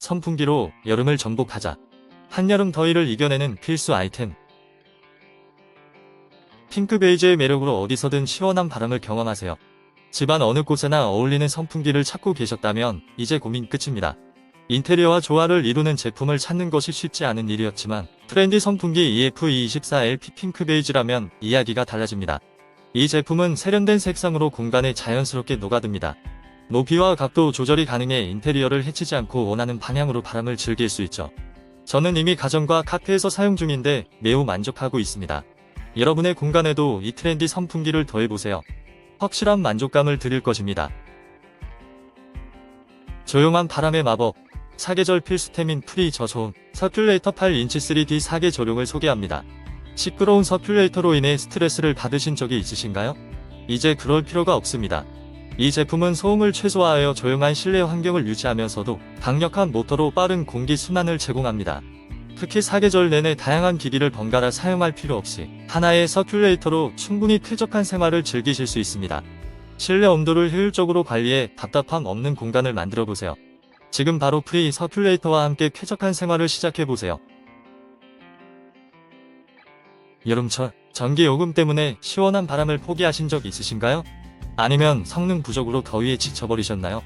선풍기로 여름을 정복하자. 한여름 더위를 이겨내는 필수 아이템. 핑크 베이지의 매력으로 어디서든 시원한 바람을 경험하세요. 집안 어느 곳에나 어울리는 선풍기를 찾고 계셨다면 이제 고민 끝입니다. 인테리어와 조화를 이루는 제품을 찾는 것이 쉽지 않은 일이었지만 트렌디 선풍기 EF24LP 핑크 베이지라면 이야기가 달라집니다. 이 제품은 세련된 색상으로 공간에 자연스럽게 녹아듭니다. 높이와 각도 조절이 가능해 인테리어를 해치지 않고 원하는 방향으로 바람을 즐길 수 있죠. 저는 이미 가정과 카페에서 사용 중인데 매우 만족하고 있습니다. 여러분의 공간에도 이 트렌디 선풍기를 더해보세요. 확실한 만족감을 드릴 것입니다. 조용한 바람의 마법, 사계절 필수템인 프리 저소음, 서큘레이터 8인치 3D 사계 조룡을 소개합니다. 시끄러운 서큘레이터로 인해 스트레스를 받으신 적이 있으신가요? 이제 그럴 필요가 없습니다. 이 제품은 소음을 최소화하여 조용한 실내 환경을 유지하면서도 강력한 모터로 빠른 공기 순환을 제공합니다. 특히 사계절 내내 다양한 기기를 번갈아 사용할 필요 없이 하나의 서큘레이터로 충분히 쾌적한 생활을 즐기실 수 있습니다. 실내 온도를 효율적으로 관리해 답답함 없는 공간을 만들어 보세요. 지금 바로 프리 서큘레이터와 함께 쾌적한 생활을 시작해 보세요. 여름철 전기 요금 때문에 시원한 바람을 포기하신 적 있으신가요? 아니면 성능 부족으로 더위에 지쳐버리셨나요?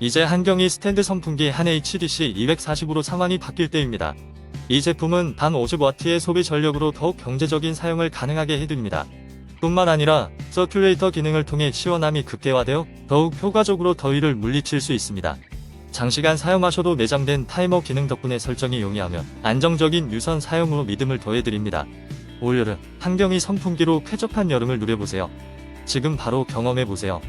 이제 한경이 스탠드 선풍기 한 HDC 240으로 상황이 바뀔 때입니다. 이 제품은 단 50W의 소비 전력으로 더욱 경제적인 사용을 가능하게 해드립니다. 뿐만 아니라 서큘레이터 기능을 통해 시원함이 극대화되어 더욱 효과적으로 더위를 물리칠 수 있습니다. 장시간 사용하셔도 내장된 타이머 기능 덕분에 설정이 용이하며 안정적인 유선 사용으로 믿음을 더해드립니다. 올여름 한경이 선풍기로 쾌적한 여름을 누려보세요. 지금 바로 경험해보세요.